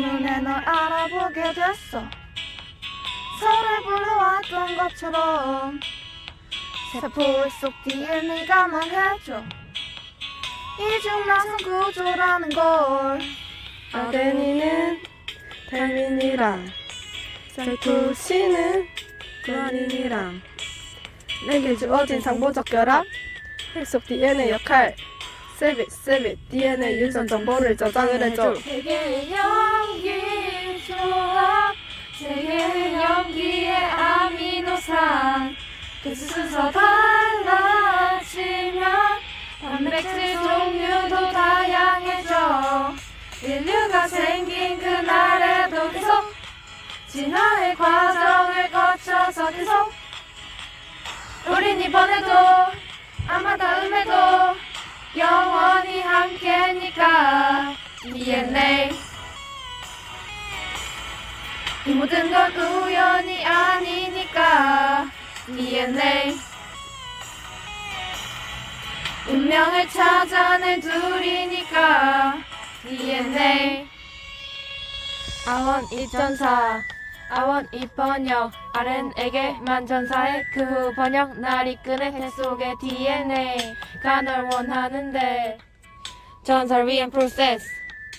첫눈에 널 알아보게 됐어. 서로를 불러왔던 것처럼 세포 속 DNA가 말해줘. 이중나선 구조라는 걸 아데니는 달민이랑 사이토시는 구아닌이랑. 내게 주어진 상보적 결합 핵속 DNA 역할 세빗 세빗 DNA 유전 정보를 저장을 해줘. 세계의 연기 조합 세계의 연기의 아미노산 그 순서 달라지면 단백질 종류도 다양해져. 인류가 생긴 그날에도 계속 진화의 과정을 거쳐서 계속 우린 이번에도 아마 다음에도 영원히 함께니까. DNA 이 모든 건 우연이 아니니까. DNA 운명을 찾아낸 둘이니까. DNA 아원 이전사 아원 이번역 RN에게만 전사해 그 후 번역 날 이끄는 해 속의 DNA가 널 원하는데. 전사를 위한 프로세스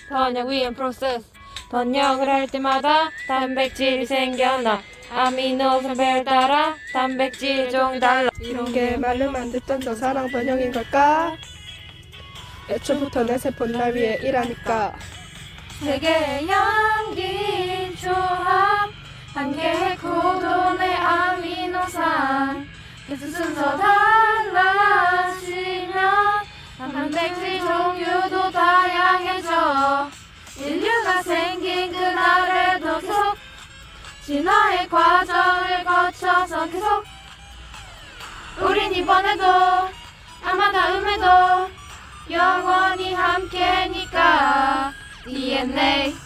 번역 위한 프로세스. 번역을 할 때마다 단백질이 생겨나 아미노산별 따라 단백질 종이 달라. 이런 게 말로만 듣던 저 사랑 번역인 걸까? 애초부터 내 세포는 날 위해 일하니까. 세계의 연기 조합 한 개의 코돈의 아미노산. 그 순서 달라지면 단백질 종류도 다양해져. 인류가 생긴 그날에도 계속 진화의 과정을 거쳐서 계속 우린 이번에도 아마 다음에도 영원히 함께니까. DNA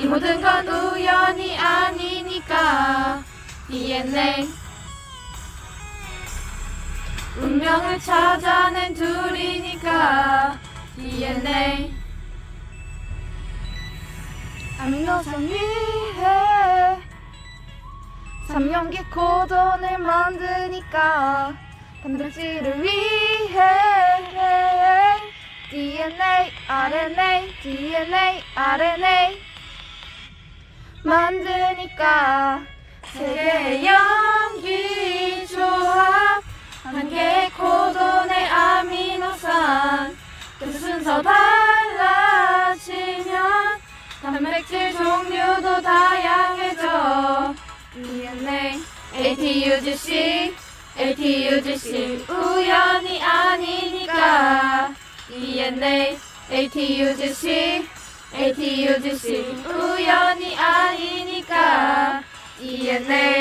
이 모든 건 우연이 아니니까. DNA 운명을 찾아낸 둘이니까. DNA 아미노산 위해 삼연기 코돈을 만드니까 단백질을 위해. DNA, RNA, DNA, RNA 만드니까 세계의 연기 조합 한 개의 코돈의 아미노산. 그 순서 달라지면 단백질 종류도 다양해져. DNA, ATUGC, ATUGC 우연이 아니니까. DNA, ATUGC, ATUGC 우연이 아니니까 DNA